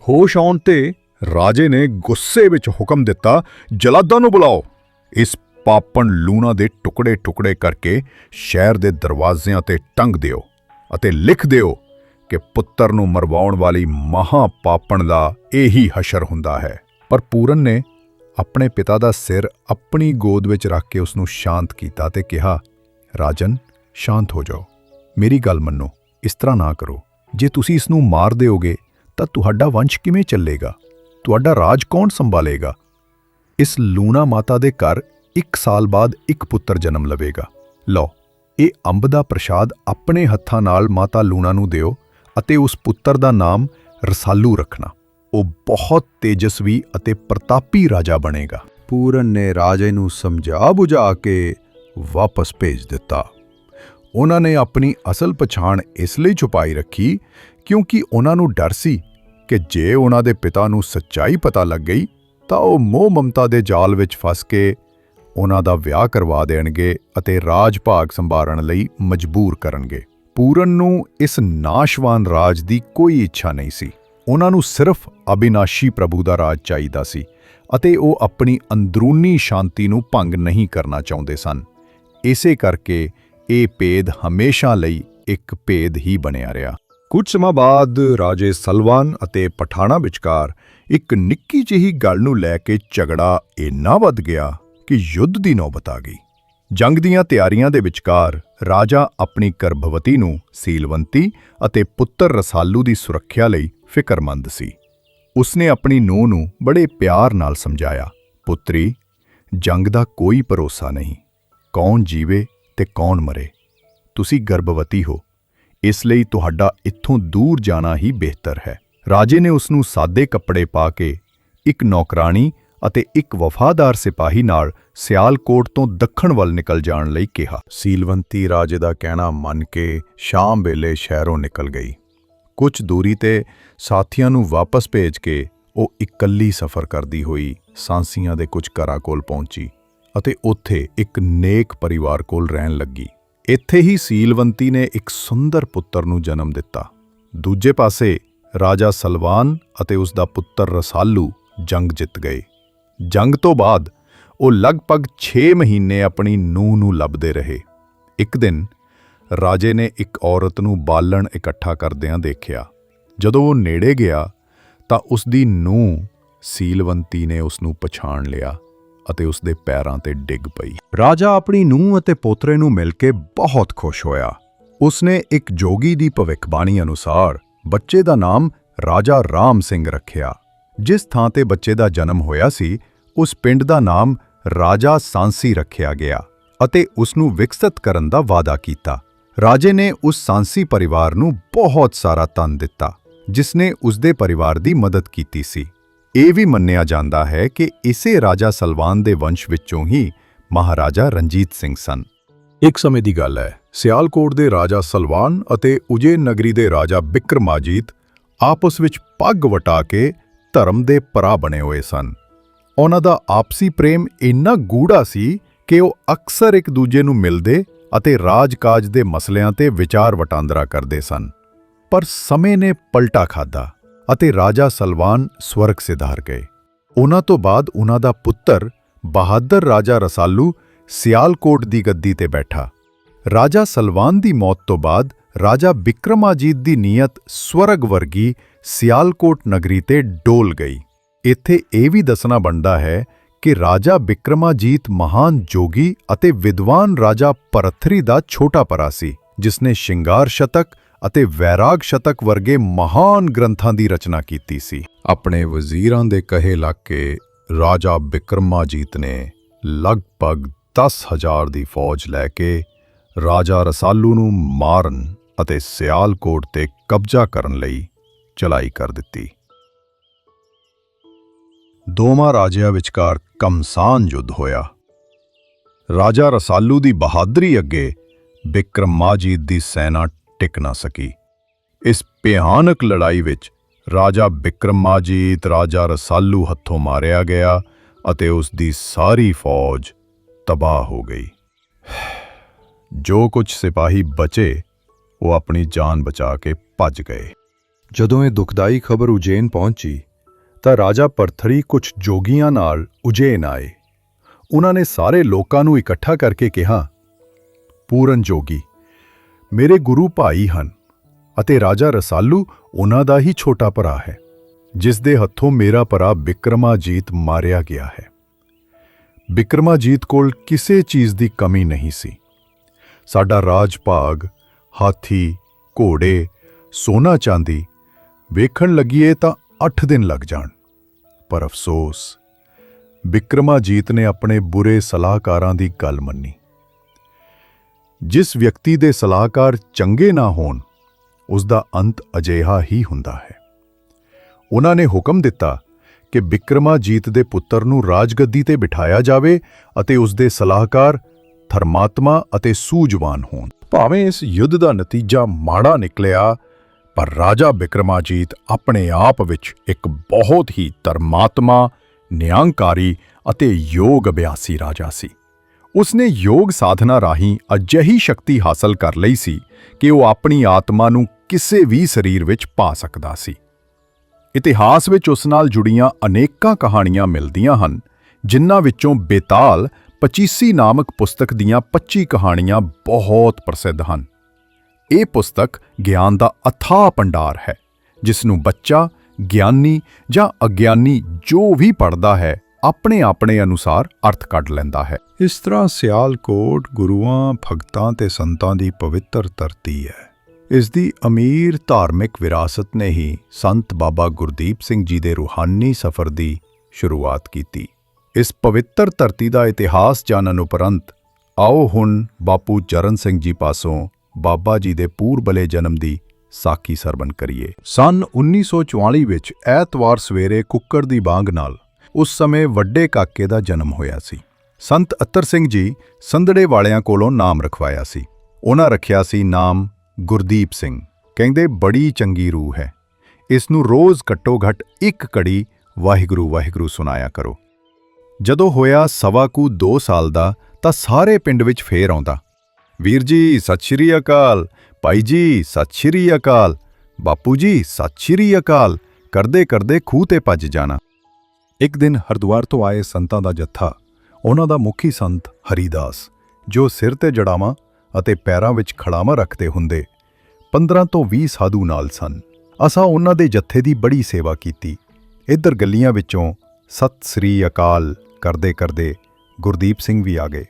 ਹੋਸ਼ ਆਉਣ ਤੇ ਰਾਜੇ ਨੇ ਗੁੱਸੇ ਵਿੱਚ ਹੁਕਮ ਦਿੱਤਾ, ਜਲਾਦਾਂ ਨੂੰ ਬੁਲਾਓ। ਇਸ ਪਾਪਣ ਲੂਣਾ ਦੇ ਟੁਕੜੇ-ਟੁਕੜੇ ਕਰਕੇ ਸ਼ਹਿਰ ਦੇ ਦਰਵਾਜ਼ਿਆਂ ਤੇ ਟੰਗ ਦਿਓ। ਅਤੇ ਲਿਖ ਦਿਓ ਕਿ ਪੁੱਤਰ ਨੂੰ ਮਰਵਾਉਣ ਵਾਲੀ ਮਹਾ ਪਾਪਣ ਦਾ ਇਹੀ ਹਸ਼ਰ ਹੁੰਦਾ ਹੈ। ਪਰ ਪੂਰਨ ਨੇ ਆਪਣੇ ਪਿਤਾ ਦਾ ਸਿਰ ਆਪਣੀ ਗੋਦ ਵਿੱਚ ਰੱਖ ਕੇ ਉਸ ਨੂੰ ਸ਼ਾਂਤ ਕੀਤਾ ਤੇ ਕਿਹਾ, ਰਾਜਨ, ਸ਼ਾਂਤ ਹੋ ਜਾਓ। ਮੇਰੀ ਗੱਲ ਮੰਨੋ, ਇਸ ਤਰ੍ਹਾਂ ਨਾ ਕਰੋ। ਜੇ ਤੁਸੀਂ ਇਸ ਨੂੰ ਮਾਰ ਦਿਓਗੇ, ਤਾਂ ਤੁਹਾਡਾ ਵੰਸ਼ ਕਿਵੇਂ ਚੱਲੇਗਾ? ਤੁਹਾਡਾ ਰਾਜ ਕੌਣ ਸੰਭਾਲੇਗਾ? ਇਸ ਲੂਣਾ ਮਾਤਾ ਦੇ ਘਰ ਇੱਕ ਸਾਲ ਬਾਅਦ ਇੱਕ ਪੁੱਤਰ ਜਨਮ ਲਵੇਗਾ। ਲਓ ਇਹ ਅੰਬ ਦਾ ਪ੍ਰਸ਼ਾਦ ਆਪਣੇ ਹੱਥਾਂ ਨਾਲ ਮਾਤਾ ਲੂਣਾ ਨੂੰ ਦਿਓ ਅਤੇ ਉਸ ਪੁੱਤਰ ਦਾ ਨਾਮ ਰਸਾਲੂ ਰੱਖਣਾ। ਉਹ ਬਹੁਤ ਤੇਜਸਵੀ ਅਤੇ ਪ੍ਰਤਾਪੀ ਰਾਜਾ ਬਣੇਗਾ। ਪੂਰਨ ਨੇ ਰਾਜੇ ਨੂੰ ਸਮਝਾ ਬੁਝਾ ਕੇ ਵਾਪਸ ਭੇਜ ਦਿੱਤਾ। ਉਹਨਾਂ ਨੇ ਆਪਣੀ ਅਸਲ ਪਛਾਣ ਇਸ ਲਈ ਛੁਪਾਈ ਰੱਖੀ ਕਿਉਂਕਿ ਉਹਨਾਂ ਨੂੰ ਡਰ ਸੀ ਕਿ ਜੇ ਉਹਨਾਂ ਦੇ ਪਿਤਾ ਨੂੰ ਸੱਚਾਈ ਪਤਾ ਲੱਗ ਗਈ ਤਾਂ ਉਹ ਮੋਹ ਮਮਤਾ ਦੇ ਜਾਲ ਵਿੱਚ ਫਸ ਕੇ ਉਹਨਾਂ ਦਾ ਵਿਆਹ ਕਰਵਾ ਦੇਣਗੇ ਅਤੇ ਰਾਜ ਭਾਗ ਸੰਭਾਲਣ ਲਈ ਮਜਬੂਰ ਕਰਨਗੇ। ਪੂਰਨ ਨੂੰ ਇਸ ਨਾਸ਼ਵਾਨ ਰਾਜ ਦੀ ਕੋਈ ਇੱਛਾ ਨਹੀਂ ਸੀ। ਉਹਨਾਂ ਨੂੰ ਸਿਰਫ ਅਬਿਨਾਸ਼ੀ ਪ੍ਰਭੂ ਦਾ ਰਾਜ ਚਾਹੀਦਾ ਸੀ ਅਤੇ ਉਹ ਆਪਣੀ ਅੰਦਰੂਨੀ ਸ਼ਾਂਤੀ ਨੂੰ ਭੰਗ ਨਹੀਂ ਕਰਨਾ ਚਾਹੁੰਦੇ ਸਨ। ਇਸੇ ਕਰਕੇ ਇਹ ਭੇਦ ਹਮੇਸ਼ਾ ਲਈ ਇੱਕ ਭੇਦ ਹੀ ਬਣਿਆ ਰਿਹਾ। ਕੁਝ ਸਮਾਂ ਬਾਅਦ ਰਾਜੇ ਸਲਵਾਨ ਅਤੇ ਪਠਾਣਾ ਵਿਚਕਾਰ ਇੱਕ ਨਿੱਕੀ ਜਿਹੀ ਗੱਲ ਨੂੰ ਲੈ ਕੇ ਝਗੜਾ ਇੰਨਾ ਵੱਧ ਗਿਆ ਕਿ ਯੁੱਧ ਦੀ ਨੌਬਤ ਆ ਗਈ। ਜੰਗ ਦੀਆਂ ਤਿਆਰੀਆਂ ਦੇ ਵਿਚਕਾਰ ਰਾਜਾ ਆਪਣੀ ਗਰਭਵਤੀ ਨੂੰ ਸੀਲਵੰਤੀ ਅਤੇ ਪੁੱਤਰ ਰਸਾਲੂ ਦੀ ਸੁਰੱਖਿਆ ਲਈ ਫਿਕਰਮੰਦ ਸੀ। ਉਸਨੇ ਆਪਣੀ ਨੂੰਹ ਨੂੰ ਬੜੇ ਪਿਆਰ ਨਾਲ ਸਮਝਾਇਆ, ਪੁੱਤਰੀ, ਜੰਗ ਦਾ ਕੋਈ ਭਰੋਸਾ ਨਹੀਂ। ਕੌਣ ਜੀਵੇ ਤੇ ਕੌਣ ਮਰੇ? ਤੁਸੀਂ ਗਰਭਵਤੀ ਹੋ। ਇਸ ਲਈ ਤੁਹਾਡਾ ਇੱਥੋਂ ਦੂਰ ਜਾਣਾ ਹੀ ਬਿਹਤਰ ਹੈ। ਰਾਜੇ ਨੇ ਉਸ ਨੂੰ ਸਾਦੇ ਕੱਪੜੇ ਪਾ ਕੇ ਇੱਕ ਨੌਕਰਾਨੀ ਅਤੇ ਇੱਕ ਵਫਾਦਾਰ ਸਿਪਾਹੀ ਨਾਲ ਸਿਆਲਕੋਟ ਤੋਂ ਦੱਖਣ ਵੱਲ ਨਿਕਲ ਜਾਣ ਲਈ ਕਿਹਾ। ਸੀਲਵੰਤੀ ਰਾਜੇ ਦਾ ਕਹਿਣਾ ਮੰਨ ਕੇ ਸ਼ਾਮ ਵੇਲੇ ਸ਼ਹਿਰੋਂ ਨਿਕਲ ਗਈ। ਕੁਝ ਦੂਰੀ ਤੇ ਸਾਥੀਆਂ ਨੂੰ ਵਾਪਸ ਭੇਜ ਕੇ ਉਹ ਇਕੱਲੀ ਸਫ਼ਰ ਕਰਦੀ ਹੋਈ ਸਾਂਸੀਆਂ ਦੇ ਕੁਝ ਘਰਾਂ ਕੋਲ ਪਹੁੰਚੀ ਅਤੇ ਉੱਥੇ ਇੱਕ ਨੇਕ ਪਰਿਵਾਰ ਕੋਲ ਰਹਿਣ ਲੱਗੀ। ਇੱਥੇ ਹੀ ਸੀਲਵੰਤੀ ਨੇ ਇੱਕ ਸੁੰਦਰ ਪੁੱਤਰ ਨੂੰ ਜਨਮ ਦਿੱਤਾ। ਦੂਜੇ ਪਾਸੇ ਰਾਜਾ ਸਲਵਾਨ ਅਤੇ ਉਸ ਦਾ ਪੁੱਤਰ ਰਸਾਲੂ ਜੰਗ ਜਿੱਤ ਗਏ। ਜੰਗ ਤੋਂ ਬਾਅਦ ਉਹ ਲਗਭਗ 6 ਮਹੀਨੇ ਆਪਣੀ ਨੂੰਹ ਨੂੰ ਲੱਭਦੇ ਰਹੇ। ਇੱਕ ਦਿਨ ਰਾਜੇ ਨੇ ਇੱਕ ਔਰਤ ਨੂੰ ਬਾਲਣ ਇਕੱਠਾ ਕਰਦਿਆਂ ਦੇਖਿਆ। ਜਦੋਂ ਉਹ ਨੇੜੇ ਗਿਆ ਤਾਂ ਉਸ ਦੀ ਨੂੰਹ ਸੀਲਵੰਤੀ ਨੇ ਉਸ ਨੂੰ ਪਛਾਣ ਲਿਆ ਅਤੇ ਉਸ ਦੇ ਪੈਰਾਂ ਤੇ ਡਿੱਗ ਪਈ। ਰਾਜਾ ਆਪਣੀ ਨੂੰਹ ਅਤੇ ਪੋਤਰੇ ਨੂੰ ਮਿਲ ਕੇ ਬਹੁਤ ਖੁਸ਼ ਹੋਇਆ। ਉਸਨੇ ਇੱਕ ਜੋਗੀ ਦੀ ਭਵਿੱਖਬਾਣੀ ਅਨੁਸਾਰ ਬੱਚੇ ਦਾ ਨਾਮ ਰਾਜਾ ਰਾਮ ਸਿੰਘ ਰੱਖਿਆ। ਜਿਸ ਥਾਂ ਤੇ ਬੱਚੇ ਦਾ ਜਨਮ ਹੋਇਆ ਸੀ, ਉਸ ਪਿੰਡ ਦਾ ਨਾਮ ਰਾਜਾ ਸਾਂਸੀ ਰੱਖਿਆ ਗਿਆ ਅਤੇ ਉਸ ਨੂੰ ਵਿਕਸਿਤ ਕਰਨ ਦਾ ਵਾਅਦਾ ਕੀਤਾ। ਰਾਜੇ ਨੇ ਉਸ ਸਾਂਸੀ ਪਰਿਵਾਰ ਨੂੰ ਬਹੁਤ ਸਾਰਾ ਧਨ ਦਿੱਤਾ ਜਿਸ ਨੇ ਉਸ ਦੇ ਪਰਿਵਾਰ ਦੀ ਮਦਦ ਕੀਤੀ ਸੀ। ਇਹ ਵੀ ਮੰਨਿਆ ਜਾਂਦਾ ਹੈ ਕਿ ਇਸੇ ਰਾਜਾ ਸਲਵਾਨ ਦੇ ਵੰਸ਼ ਵਿੱਚੋਂ ਹੀ ਮਹਾਰਾਜਾ ਰਣਜੀਤ ਸਿੰਘ ਸਨ। ਇੱਕ ਸਮੇਂ ਦੀ ਗੱਲ ਹੈ, ਸਿਆਲਕੋਟ ਦੇ ਰਾਜਾ ਸਲਵਾਨ ਅਤੇ ਉਜੈਨ ਨਗਰੀ ਦੇ ਰਾਜਾ ਬਿਕਰਮਾਜੀਤ ਆਪਸ ਵਿੱਚ ਪੱਗ ਵਟਾ ਕੇ ਧਰਮ ਦੇ ਪਰਾ ਬਣੇ ਹੋਏ ਸਨ। ਉਹਨਾਂ ਦਾ ਆਪਸੀ ਪ੍ਰੇਮ ਇੰਨਾ ਗੂੜਾ ਸੀ ਕਿ ਉਹ ਅਕਸਰ ਇੱਕ ਦੂਜੇ ਨੂੰ ਮਿਲਦੇ ਅਤੇ ਰਾਜ-ਕਾਜ ਦੇ ਮਸਲਿਆਂ ਤੇ ਵਿਚਾਰ ਵਟਾਂਦਰਾ ਕਰਦੇ ਸਨ। ਪਰ ਸਮੇਂ ਨੇ ਪਲਟਾ ਖਾਦਾ ਅਤੇ ਰਾਜਾ ਸਲਵਾਨ ਸਵਰਗ ਸਿਧਾਰ ਗਏ। ਉਹਨਾਂ ਤੋਂ ਬਾਅਦ ਉਹਨਾਂ ਦਾ ਪੁੱਤਰ ਬਹਾਦਰ ਰਾਜਾ ਰਸਾਲੂ ਸਿਆਲਕੋਟ ਦੀ ਗੱਦੀ ਤੇ ਬੈਠਾ। ਰਾਜਾ ਸਲਵਾਨ ਦੀ ਮੌਤ ਤੋਂ ਬਾਅਦ ਰਾਜਾ ਬਿਕਰਮਾਜੀਤ ਦੀ ਨੀਅਤ ਸਵਰਗ ਵਰਗੀ ਸਿਆਲਕੋਟ ਨਗਰੀ ਤੇ ਡੋਲ ਗਈ। ਇੱਥੇ ਇਹ ਵੀ ਦੱਸਣਾ ਬਣਦਾ ਹੈ ਕਿ ਰਾਜਾ ਬਿਕਰਮਾਜੀਤ ਮਹਾਨ ਜੋਗੀ ਅਤੇ ਵਿਦਵਾਨ ਰਾਜਾ ਪਰਥਰੀ ਦਾ ਛੋਟਾ ਭਰਾ ਸੀ, ਜਿਸਨੇ ਸ਼ਿੰਗਾਰ ਸ਼ਤਕ ਅਤੇ ਵੈਰਾਗ ਸ਼ਤਕ ਵਰਗੇ ਮਹਾਨ ਗ੍ਰੰਥਾਂ ਦੀ ਰਚਨਾ ਕੀਤੀ ਸੀ। ਆਪਣੇ ਵਜ਼ੀਰਾਂ ਦੇ ਕਹੇ ਲੱਗ ਕੇ ਰਾਜਾ ਬਿਕਰਮਾਜੀਤ ਨੇ ਲਗਭਗ 10000 ਦੀ ਫੌਜ ਲੈ ਕੇ ਰਾਜਾ ਰਸਾਲੂ ਨੂੰ ਮਾਰਨ ਅਤੇ ਸਿਆਲਕੋਟ ਤੇ ਕਬਜ਼ਾ ਕਰਨ ਲਈ ਚਲਾਈ ਕਰ ਦਿੱਤੀ। ਦੋਵਾਂ ਰਾਜਿਆਂ ਵਿਚਕਾਰ ਕਮਸਾਨ ਯੁੱਧ ਹੋਇਆ। ਰਾਜਾ ਰਸਾਲੂ ਦੀ ਬਹਾਦਰੀ ਅੱਗੇ ਬਿਕਰਮਾਜੀਤ ਦੀ ਸੈਨਾ ਟਿਕ ਨਾ ਸਕੀ। ਇਸ ਭਿਆਨਕ ਲੜਾਈ ਵਿੱਚ ਰਾਜਾ ਬਿਕਰਮਾਜੀਤ ਰਾਜਾ ਰਸਾਲੂ ਹੱਥੋਂ ਮਾਰਿਆ ਗਿਆ ਅਤੇ ਉਸ ਦੀ ਸਾਰੀ ਫੌਜ ਤਬਾਹ ਹੋ ਗਈ। (sighs) ਜੋ ਕੁਝ ਸਿਪਾਹੀ ਬਚੇ ਉਹ ਆਪਣੀ ਜਾਨ ਬਚਾ ਕੇ ਭੱਜ ਗਏ। ਜਦੋਂ ਇਹ ਦੁਖਦਾਈ ਖਬਰ ਉਜੈਨ ਪਹੁੰਚੀ, ਤਾਂ ਰਾਜਾ ਪਰਥਰੀ ਕੁਝ ਜੋਗੀਆਂ ਨਾਲ ਉਜੈਨ ਆਏ। ਉਹਨਾਂ ਨੇ ਸਾਰੇ ਲੋਕਾਂ ਨੂੰ ਇਕੱਠਾ ਕਰਕੇ ਕਿਹਾ, ਪੂਰਨ ਜੋਗੀ, ਮੇਰੇ ਗੁਰੂ ਭਾਈ ਹਨ ਅਤੇ ਰਾਜਾ ਰਸਾਲੂ ਉਹਨਾਂ ਦਾ ਹੀ ਛੋਟਾ ਭਰਾ ਹੈ, ਜਿਸ ਦੇ ਹੱਥੋਂ ਮੇਰਾ ਭਰਾ ਬਿਕਰਮਾਜੀਤ ਮਾਰਿਆ ਗਿਆ ਹੈ। ਬਿਕਰਮਾਜੀਤ ਕੋਲ ਕਿਸੇ ਚੀਜ਼ ਦੀ ਕਮੀ ਨਹੀਂ ਸੀ। ਸਾਡਾ ਰਾਜ ਭਾਗ ਹਾਥੀ, ਘੋੜੇ, ਸੋਨਾ ਚਾਂਦੀ ਵੇਖਣ ਲੱਗੀਏ ਤਾਂ 8 ਦਿਨ ਲੱਗ ਜਾਣ। ਪਰ ਅਫਸੋਸ, ਬਿਕਰਮਾਜੀਤ ਨੇ ਆਪਣੇ ਬੁਰੇ ਸਲਾਹਕਾਰਾਂ ਦੀ ਗੱਲ ਮੰਨੀ। ਜਿਸ ਵਿਅਕਤੀ ਦੇ ਸਲਾਹਕਾਰ ਚੰਗੇ ਨਾ ਹੋਣ ਉਸ ਦਾ ਅੰਤ ਅਜਿਹਾ ਹੀ ਹੁੰਦਾ ਹੈ। ਉਹਨਾਂ ਨੇ ਹੁਕਮ ਦਿੱਤਾ ਕਿ ਬਿਕਰਮਾਜੀਤ ਦੇ ਪੁੱਤਰ ਨੂੰ ਰਾਜਗੱਦੀ ਤੇ ਬਿਠਾਇਆ ਜਾਵੇ ਅਤੇ ਉਸ ਦੇ ਸਲਾਹਕਾਰ ਧਰਮਾਤਮਾ ਅਤੇ ਸੂਝਵਾਨ ਹੋਣ। ਭਾਵੇਂ ਇਸ ਯੁੱਧ ਦਾ ਨਤੀਜਾ ਮਾੜਾ ਨਿਕਲਿਆ, ਪਰ ਰਾਜਾ ਬਿਕਰਮਾਜੀਤ ਆਪਣੇ ਆਪ ਵਿੱਚ ਇੱਕ ਬਹੁਤ ਹੀ ਧਰਮਾਤਮਾ, ਨਿਆਂਕਾਰੀ ਅਤੇ ਯੋਗ ਅਭਿਆਸੀ ਰਾਜਾ ਸੀ। ਉਸਨੇ ਯੋਗ ਸਾਧਨਾ ਰਾਹੀਂ ਅਜਿਹੀ ਸ਼ਕਤੀ ਹਾਸਲ ਕਰ ਲਈ ਸੀ ਕਿ ਉਹ ਆਪਣੀ ਆਤਮਾ ਨੂੰ ਕਿਸੇ ਵੀ ਸਰੀਰ ਵਿੱਚ ਪਾ ਸਕਦਾ ਸੀ। ਇਤਿਹਾਸ ਵਿੱਚ ਉਸ ਨਾਲ ਜੁੜੀਆਂ ਅਨੇਕਾਂ ਕਹਾਣੀਆਂ ਮਿਲਦੀਆਂ ਹਨ, ਜਿਨ੍ਹਾਂ ਵਿੱਚੋਂ ਬੇਤਾਲ 25 ਨਾਮਕ ਪੁਸਤਕ ਦੀਆਂ 25 ਕਹਾਣੀਆਂ ਬਹੁਤ ਪ੍ਰਸਿੱਧ ਹਨ। ਇਹ ਪੁਸਤਕ ਗਿਆਨ ਦਾ ਅਥਾਹ ਭੰਡਾਰ ਹੈ, ਜਿਸ ਨੂੰ ਬੱਚਾ, ਗਿਆਨੀ ਜਾਂ ਅਗਿਆਨੀ ਜੋ ਵੀ ਪੜ੍ਹਦਾ ਹੈ, ਆਪਣੇ ਆਪਣੇ ਅਨੁਸਾਰ ਅਰਥ ਕੱਢ ਲੈਂਦਾ ਹੈ। ਇਸ ਤਰ੍ਹਾਂ ਸਿਆਲਕੋਟ ਗੁਰੂਆਂ, ਭਗਤਾਂ ਤੇ ਸੰਤਾਂ ਦੀ ਪਵਿੱਤਰ ਧਰਤੀ ਹੈ। ਇਸ ਦੀ ਅਮੀਰ ਧਾਰਮਿਕ ਵਿਰਾਸਤ ਨੇ ਹੀ ਸੰਤ ਬਾਬਾ ਗੁਰਦੀਪ ਸਿੰਘ ਜੀ ਦੇ ਰੂਹਾਨੀ ਸਫ਼ਰ ਦੀ ਸ਼ੁਰੂਆਤ ਕੀਤੀ। ਇਸ ਪਵਿੱਤਰ ਧਰਤੀ ਦਾ ਇਤਿਹਾਸ ਜਾਣਨ ਉਪਰੰਤ, ਆਓ ਹੁਣ ਬਾਪੂ ਚਰਨ ਸਿੰਘ ਜੀ ਪਾਸੋਂ ਬਾਬਾ ਜੀ ਦੇ ਪੂਰਬਲੇ ਜਨਮ ਦੀ ਸਾਖੀ ਸਰਵਣ ਕਰੀਏ। ਸਨ 1944 ਵਿੱਚ ਐਤਵਾਰ ਸਵੇਰੇ ਕੁੱਕੜ ਦੀ ਬਾਂਗ ਨਾਲ ਉਸ ਸਮੇਂ ਵੱਡੇ ਕਾਕੇ ਦਾ ਜਨਮ ਹੋਇਆ ਸੀ। ਸੰਤ ਅਤਰ ਸਿੰਘ ਜੀ ਸੰਧੜੇ ਵਾਲਿਆਂ ਕੋਲੋਂ ਨਾਮ ਰਖਵਾਇਆ ਸੀ। ਉਹਨਾਂ ਰੱਖਿਆ ਸੀ ਨਾਮ ਗੁਰਦੀਪ ਸਿੰਘ, ਕਹਿੰਦੇ ਬੜੀ ਚੰਗੀ ਰੂਹ ਹੈ। ਇਸ ਨੂੰ ਰੋਜ਼ ਘੱਟੋ ਘੱਟ ਇੱਕ ਕੜੀ ਵਾਹਿਗੁਰੂ ਵਾਹਿਗੁਰੂ ਸੁਣਾਇਆ ਕਰੋ। ਜਦੋਂ ਹੋਇਆ ਸਵਾ ਕੁ 2 ਸਾਲ ਦਾ, ਤਾਂ ਸਾਰੇ ਪਿੰਡ ਵਿੱਚ ਫੇਰ ਆਉਂਦਾ। ਵੀਰ ਜੀ, ਸਤਿ ਸ਼੍ਰੀ ਅਕਾਲ। ਭਾਈ ਜੀ, ਸਤਿ ਸ਼੍ਰੀ ਅਕਾਲ। ਬਾਪੂ ਜੀ, ਸਤਿ ਸ਼੍ਰੀ ਅਕਾਲ। ਕਰਦੇ ਕਰਦੇ ਖੂਹ ਤੇ ਭੱਜ ਜਾਣਾ। ਇੱਕ ਦਿਨ ਹਰਦੁਆਰ ਤੋਂ ਆਏ ਸੰਤਾਂ ਦਾ ਜੱਥਾ। ਉਹਨਾਂ ਦਾ ਮੁਖੀ ਸੰਤ ਹਰੀਦਾਸ, ਜੋ ਸਿਰ ਤੇ ਜੜਾਵਾਂ ਅਤੇ ਪੈਰਾਂ ਵਿੱਚ ਖੜਾਵਾਂ ਰੱਖਦੇ ਹੁੰਦੇ 15 ਤੋਂ 20 ਸਾਧੂ ਨਾਲ ਸਨ। ਅਸਾਂ ਉਹਨਾਂ ਦੇ ਜੱਥੇ ਦੀ ਬੜੀ ਸੇਵਾ ਕੀਤੀ। ਇੱਧਰ ਗੱਲੀਆਂ ਵਿੱਚੋਂ, ਸਤਿ ਸ੍ਰੀ ਅਕਾਲ। ਕਰਦੇ ਕਰਦੇ ਗੁਰਦੀਪ ਸਿੰਘ ਵੀ ਆ ਗਏ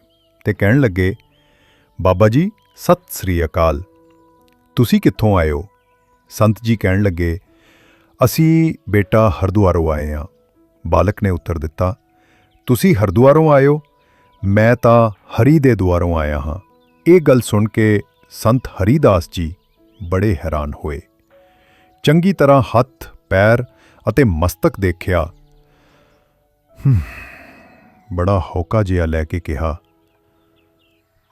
ਤੇ ਕਹਿਣ ਲੱਗੇ ਬਾਬਾ ਜੀ ਸਤਿ ਸ੍ਰੀ ਅਕਾਲ। ਤੁਸੀਂ ਕਿੱਥੋਂ ਆਏ ਹੋ? ਸੰਤ ਜੀ ਕਹਿਣ ਲੱਗੇ ਅਸੀਂ ਬੇਟਾ ਹਰਦੁਆਰੋਂ ਆਏ ਹਾਂ। ਬਾਲਕ ਨੇ ਉੱਤਰ ਦਿੱਤਾ ਤੁਸੀਂ ਹਰਦੁਆਰੋਂ ਆਇਓ ਮੈਂ ਤਾਂ ਹਰੀ ਦੇ ਦੁਆਰੋਂ ਆਇਆ ਹਾਂ। ਇਹ ਗੱਲ ਸੁਣ ਕੇ ਸੰਤ ਹਰੀਦਾਸ ਜੀ ਬੜੇ ਹੈਰਾਨ ਹੋਏ। ਚੰਗੀ ਤਰ੍ਹਾਂ ਹੱਥ ਪੈਰ ਅਤੇ ਮਸਤਕ ਦੇਖਿਆ। ਹਮ, ਬੜਾ ਹੌਕਾ ਜਿਹਾ ਲੈ ਕੇ ਕਿਹਾ,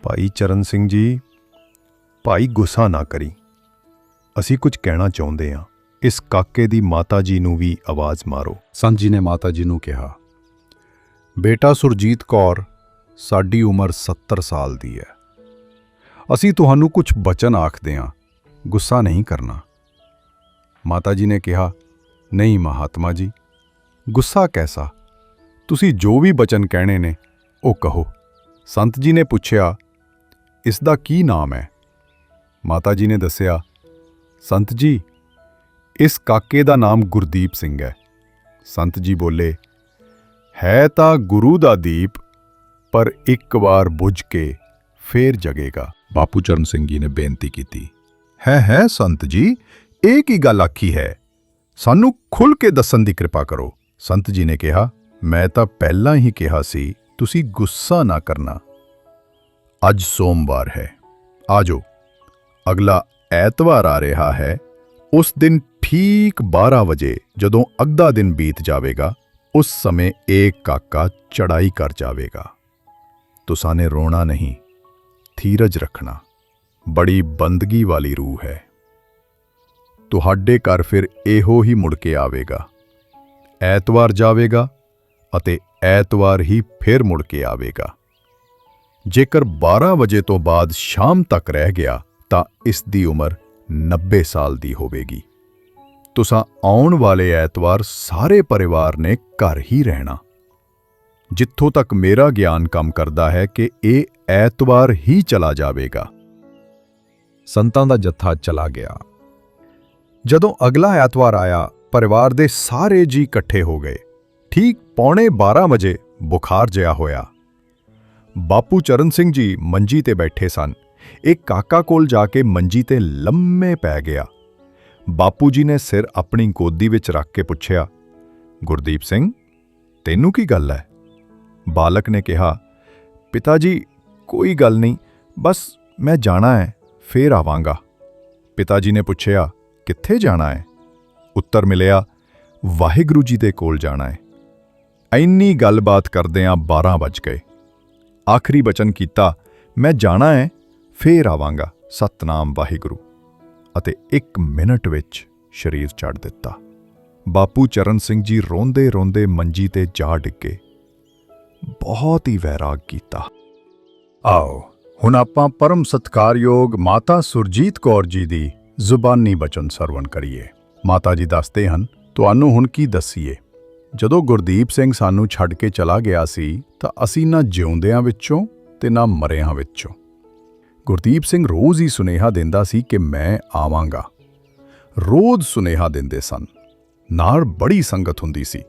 ਭਾਈ ਚਰਨ ਸਿੰਘ ਜੀ, ਭਾਈ ਗੁੱਸਾ ਨਾ ਕਰੀ। ਅਸੀਂ ਕੁਝ ਕਹਿਣਾ ਚਾਹੁੰਦੇ ਹਾਂ। ਇਸ ਕਾਕੇ ਦੀ ਮਾਤਾ ਜੀ ਨੂੰ ਵੀ ਆਵਾਜ਼ ਮਾਰੋ ਸੰਤ ਜੀ ਨੇ ਮਾਤਾ ਜੀ ਨੂੰ ਕਿਹਾ, ਬੇਟਾ ਸੁਰਜੀਤ ਕੌਰ ਸਾਡੀ ਉਮਰ 70 ਸਾਲ ਦੀ ਹੈ। ਅਸੀਂ ਤੁਹਾਨੂੰ ਕੁਝ ਬਚਨ ਆਖਦੇ ਹਾਂ। ਗੁੱਸਾ ਨਹੀਂ ਕਰਨਾ ਮਾਤਾ ਜੀ ਨੇ ਕਿਹਾ, ਨਹੀਂ ਮਹਾਤਮਾ ਜੀ, ਗੁੱਸਾ ਕੈਸਾ? ਤੁਸੀਂ ਜੋ ਵੀ ਬਚਨ ਕਹਿਣੇ ਨੇ, ਉਹ ਕਹੋ। ਸੰਤ ਜੀ ਨੇ ਪੁੱਛਿਆ ਇਸ ਦਾ ਕੀ ਨਾਮ ਹੈ? ਮਾਤਾ ਜੀ ਨੇ ਦੱਸਿਆ, ਸੰਤ ਜੀ, ਇਸ ਕਾਕੇ ਦਾ ਨਾਮ ਗੁਰਦੀਪ ਸਿੰਘ ਹੈ। ਸੰਤ ਜੀ ਬੋਲੇ, ਹੈ ਤਾਂ ਗੁਰੂ ਦਾ ਦੀਪ, ਪਰ ਇੱਕ ਵਾਰ ਬੁਝ ਕੇ ਫੇਰ ਜਗੇਗਾ। ਬਾਪੂ ਚਰਨ ਸਿੰਘ ਜੀ ਨੇ ਬੇਨਤੀ ਕੀਤੀ, ਹੈ ਹੈ ਸੰਤ ਜੀ, ਇਹ ਕੀ ਗੱਲ ਆਖੀ ਹੈ? ਸਾਨੂੰ ਖੁੱਲ ਕੇ ਦੱਸਣ ਦੀ ਕਿਰਪਾ ਕਰੋ। ਸੰਤ ਜੀ ਨੇ ਕਿਹਾ ਮੈਂ ਤਾਂ ਪਹਿਲਾਂ ਹੀ ਕਿਹਾ ਸੀ, ਤੁਸੀਂ ਗੁੱਸਾ ਨਾ ਕਰਨਾ। ਅੱਜ ਸੋਮਵਾਰ ਹੈ। ਆਜੋ। ਅਗਲਾ ਐਤਵਾਰ ਆ ਰਿਹਾ ਹੈ। ਉਸ ਦਿਨ ਠੀਕ 12 ਵਜੇ ਜਦੋਂ ਅੱਧਾ ਦਿਨ ਬੀਤ ਜਾਵੇਗਾ, ਉਸ ਸਮੇਂ ਇਹ ਕਾਕਾ ਚੜਾਈ ਕਰ ਜਾਵੇਗਾ। ਤੁਸਾਂ ਨੇ ਰੋਣਾ ਨਹੀਂ। ਧੀਰਜ ਰੱਖਣਾ। ਬੜੀ ਬੰਦਗੀ ਵਾਲੀ ਰੂਹ ਹੈ। ਤੁਹਾਡੇ ਘਰ ਫਿਰ ਇਹੋ ਹੀ ਮੁੜ ਕੇ ਆਵੇਗਾ। ਐਤਵਾਰ ਜਾਵੇਗਾ ਅਤੇ ਐਤਵਾਰ ਹੀ ਫਿਰ ਮੁੜ ਕੇ ਆਵੇਗਾ। ਜੇਕਰ 12 ਵਜੇ ਤੋਂ ਬਾਅਦ ਸ਼ਾਮ ਤੱਕ ਰਹਿ ਗਿਆ, ਤਾਂ ਇਸ ਦੀ ਉਮਰ 90 ਸਾਲ ਦੀ ਹੋਵੇਗੀ। ਤੁਸਾਂ ਆਉਣ ਵਾਲੇ ਐਤਵਾਰ ਸਾਰੇ ਪਰਿਵਾਰ ਨੇ ਘਰ ਹੀ ਰਹਿਣਾ। ਜਿੱਥੋਂ ਤੱਕ ਮੇਰਾ ਗਿਆਨ ਕੰਮ ਕਰਦਾ ਹੈ ਕਿ ਇਹ ਐਤਵਾਰ ਹੀ ਚਲਾ ਜਾਵੇਗਾ। ਸੰਤਾਂ ਦਾ ਜੱਥਾ ਚਲਾ ਗਿਆ। ਜਦੋਂ ਅਗਲਾ ਐਤਵਾਰ ਆਇਆ, ਪਰਿਵਾਰ ਦੇ ਸਾਰੇ ਜੀ ਇਕੱਠੇ ਹੋ ਗਏ। ਠੀਕ ਪੌਣੇ 12 ਵਜੇ ਬੁਖਾਰ ਜਿਹਾ ਹੋਇਆ। ਬਾਪੂ ਚਰਨ ਸਿੰਘ ਜੀ ਮੰਜੀ ਤੇ ਬੈਠੇ ਸਨ। ਇਹ ਕਾਕਾ ਕੋਲ ਜਾ ਕੇ ਮੰਜੀ ਤੇ ਲੰਮੇ ਪੈ ਗਿਆ। ਬਾਪੂ ਜੀ ਨੇ ਸਿਰ ਆਪਣੀ ਗੋਦੀ ਵਿੱਚ ਰੱਖ ਕੇ ਪੁੱਛਿਆ, ਗੁਰਦੀਪ ਸਿੰਘ, ਤੈਨੂੰ ਕੀ ਗੱਲ ਹੈ ਬਾਲਕ ਨੇ ਕਿਹਾ, ਪਿਤਾ ਜੀ, ਕੋਈ ਗੱਲ ਨਹੀਂ, ਬਸ ਮੈਂ ਜਾਣਾ ਹੈ ਫੇਰ ਆਵਾਂਗਾ। ਪਿਤਾ ਜੀ ਨੇ ਪੁੱਛਿਆ, ਕਿੱਥੇ ਜਾਣਾ ਹੈ ਉੱਤਰ ਮਿਲਿਆ, ਵਾਹਿਗੁਰੂ ਜੀ ਦੇ ਕੋਲ ਜਾਣਾ ਹੈ ਐਨੀ ਗੱਲਬਾਤ ਕਰਦਿਆਂ 12 ਵੱਜ ਗਏ। ਆਖਰੀ ਬਚਨ ਕੀਤਾ, ਮੈਂ ਜਾਣਾ ਹੈ ਫੇਰ ਆਵਾਂਗਾ। ਸਤਨਾਮ ਵਾਹਿਗੁਰੂ। ਅਤੇ 1 ਮਿੰਟ ਵਿੱਚ ਸ਼ਰੀਰ ਛੱਡ ਦਿੱਤਾ। ਬਾਪੂ ਚਰਨ ਸਿੰਘ ਜੀ ਰੋਂਦੇ ਰੋਂਦੇ ਮੰਜੀ ਤੇ ਜਾ ਡਿੱਗੇ। ਬਹੁਤ ਹੀ ਵੈਰਾਗ ਕੀਤਾ। ਆਓ, ਹੁਣ ਆਪਾਂ ਪਰਮ ਸਤਕਾਰਯੋਗ ਮਾਤਾ ਸੁਰਜੀਤ ਕੌਰ ਜੀ ਦੀ ਜ਼ੁਬਾਨੀ ਬਚਨ ਸਰਵਣ ਕਰੀਏ। ਮਾਤਾ ਜੀ ਦੱਸਦੇ ਹਨ, ਤੁਹਾਨੂੰ ਹੁਣ ਕੀ ਦੱਸੀਏ? ਜਦੋਂ ਗੁਰਦੀਪ ਸਿੰਘ ਸਾਨੂੰ ਛੱਡ ਕੇ ਚਲਾ ਗਿਆ ਸੀ, ਤਾਂ ਅਸੀਂ ਨਾ ਜਿਉਂਦਿਆਂ ਵਿੱਚੋਂ ਤੇ ਨਾ ਮਰਿਆਂ ਵਿੱਚੋਂ। ਗੁਰਦੀਪ ਸਿੰਘ ਰੋਜ਼ ਹੀ ਸੁਨੇਹਾ ਦਿੰਦਾ ਸੀ ਕਿ ਮੈਂ ਆਵਾਂਗਾ। ਰੋਜ਼ ਸੁਨੇਹਾ ਦਿੰਦੇ ਸਨ। ਨਾਲ ਬੜੀ ਸੰਗਤ ਹੁੰਦੀ ਸੀ।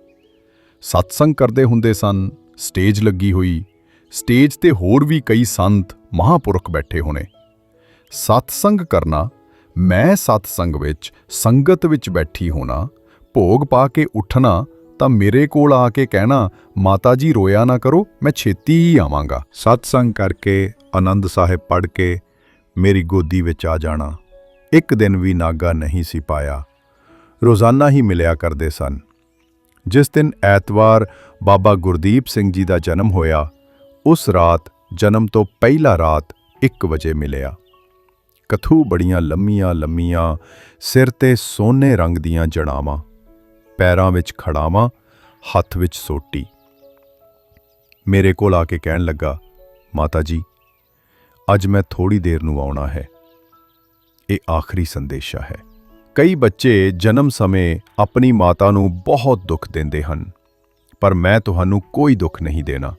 ਸਤਸੰਗ ਕਰਦੇ ਹੁੰਦੇ ਸਨ, ਸਟੇਜ ਲੱਗੀ ਹੋਈ। ਸਟੇਜ ਤੇ ਹੋਰ ਵੀ ਕਈ ਸੰਤ, ਮਹਾਪੁਰਖ ਬੈਠੇ ਹੋਣੇ। ਸਤਸੰਗ ਕਰਨਾ, ਮੈਂ ਸਤਸੰਗ ਵਿੱਚ ਸੰਗਤ ਵਿੱਚ ਬੈਠੀ ਹੋਣਾ, ਭੋਗ ਪਾ ਕੇ ਉੱਠਣਾ ਤਾਂ ਮੇਰੇ ਕੋਲ ਆ ਕੇ ਕਹਿਣਾ ਮਾਤਾ ਜੀ ਰੋਇਆ ਨਾ ਕਰੋ, ਮੈਂ ਛੇਤੀ ਹੀ ਆਵਾਂਗਾ। ਸਤਸੰਗ ਕਰਕੇ ਆਨੰਦ ਸਾਹਿਬ ਪੜ੍ਹ ਕੇ ਮੇਰੀ ਗੋਦੀ ਵਿੱਚ ਆ ਜਾਣਾ। ਇੱਕ ਦਿਨ ਵੀ ਨਾਗਾ ਨਹੀਂ ਸੀ ਪਾਇਆ। ਰੋਜ਼ਾਨਾ ਹੀ ਮਿਲਿਆ ਕਰਦੇ ਸਨ। ਜਿਸ ਦਿਨ ਐਤਵਾਰ ਬਾਬਾ ਗੁਰਦੀਪ ਸਿੰਘ ਜੀ ਦਾ ਜਨਮ ਹੋਇਆ, ਉਸ ਰਾਤ ਜਨਮ ਤੋਂ ਪਹਿਲਾ ਰਾਤ 1 ਵਜੇ ਮਿਲਿਆ। ਕਥੂ ਬੜੀਆਂ ਲੰਮੀਆਂ ਲੰਮੀਆਂ ਸਿਰ ਤੇ ਸੋਨੇ ਰੰਗ ਦੀਆਂ ਜੜਾਵਾਂ ਪੈਰਾਂ ਵਿੱਚ ਖੜਾਵਾਂ, ਹੱਥ ਵਿੱਚ ਸੋਟੀ। ਮੇਰੇ ਕੋਲ ਆ ਕੇ ਕਹਿਣ ਲੱਗਾ, ਮਾਤਾ ਜੀ, ਅੱਜ ਮੈਂ ਥੋੜੀ ਦੇਰ ਨੂੰ ਆਉਣਾ ਹੈ। ਇਹ ਆਖਰੀ ਸੰਦੇਸ਼ਾ ਹੈ। ਕਈ ਬੱਚੇ ਜਨਮ ਸਮੇਂ ਆਪਣੀ ਮਾਤਾ ਨੂੰ ਬਹੁਤ ਦੁੱਖ ਦਿੰਦੇ ਹਨ, ਪਰ ਮੈਂ ਤੁਹਾਨੂੰ ਕੋਈ ਦੁੱਖ ਨਹੀਂ ਦੇਣਾ।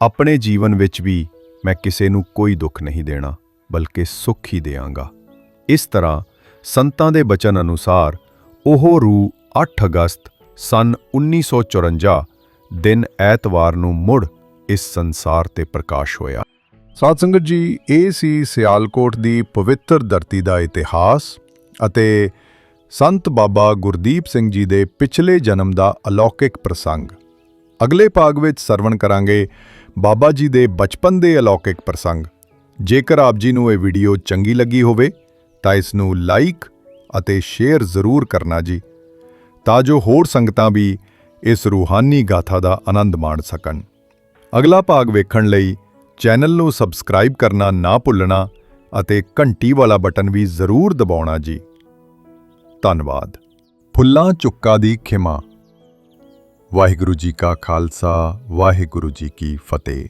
ਆਪਣੇ ਜੀਵਨ ਵਿੱਚ ਵੀ ਮੈਂ ਕਿਸੇ ਨੂੰ ਕੋਈ ਦੁੱਖ ਨਹੀਂ ਦੇਣਾ, ਬਲਕਿ ਸੁੱਖ ਹੀ ਦੇਵਾਂਗਾ। ਇਸ ਤਰ੍ਹਾਂ ਸੰਤਾਂ ਦੇ ਬਚਨ ਅਨੁਸਾਰ ਉਹ ਰੂਹ 8 ਅਗਸਤ ਸਨ 1954 ਦਿਨ ਐਤਵਾਰ ਨੂੰ ਮੁੜ ਇਸ ਸੰਸਾਰ ਤੇ ਪ੍ਰਕਾਸ਼ ਹੋਇਆ। ਸਾਧ ਸੰਗਤ ਜੀ, ਇਹ ਸੀ ਸਿਆਲਕੋਟ ਦੀ ਪਵਿੱਤਰ ਧਰਤੀ ਦਾ ਇਤਿਹਾਸ ਅਤੇ ਸੰਤ ਬਾਬਾ ਗੁਰਦੀਪ ਸਿੰਘ ਜੀ ਦੇ ਪਿਛਲੇ ਜਨਮ ਦਾ ਅਲੌਕਿਕ ਪ੍ਰਸੰਗ। ਅਗਲੇ ਭਾਗ ਵਿੱਚ ਸਰਵਣ ਕਰਾਂਗੇ ਬਾਬਾ ਜੀ ਦੇ ਬਚਪਨ ਦੇ ਅਲੌਕਿਕ ਪ੍ਰਸੰਗ। ਜੇਕਰ ਆਪ ਜੀ ਨੂੰ ਇਹ ਵੀਡੀਓ ਚੰਗੀ ਲੱਗੀ ਹੋਵੇ, ਤਾਂ ਇਸ ਨੂੰ ਲਾਈਕ ਅਤੇ ਸ਼ੇਅਰ ਜ਼ਰੂਰ ਕਰਨਾ ਜੀ। ਤਾਂ ਜੋ ਹੋਰ ਸੰਗਤਾਂ ਵੀ ਇਸ ਰੂਹਾਨੀ ਗਾਥਾ ਦਾ ਆਨੰਦ ਮਾਣ ਸਕਣ। ਅਗਲਾ ਭਾਗ ਵੇਖਣ ਲਈ ਚੈਨਲ ਨੂੰ ਸਬਸਕ੍ਰਾਈਬ ਕਰਨਾ ਨਾ ਭੁੱਲਣਾ ਅਤੇ ਘੰਟੀ ਵਾਲਾ ਬਟਨ ਵੀ ਜ਼ਰੂਰ ਦਬਾਉਣਾ ਜੀ। ਧੰਨਵਾਦ। ਫੁੱਲਾਂ ਚੁੱਕਾ ਦੀ ਖਿਮਾ। ਵਾਹਿਗੁਰੂ ਜੀ ਕਾ ਖਾਲਸਾ, ਵਾਹਿਗੁਰੂ ਜੀ ਕੀ ਫਤਿਹ।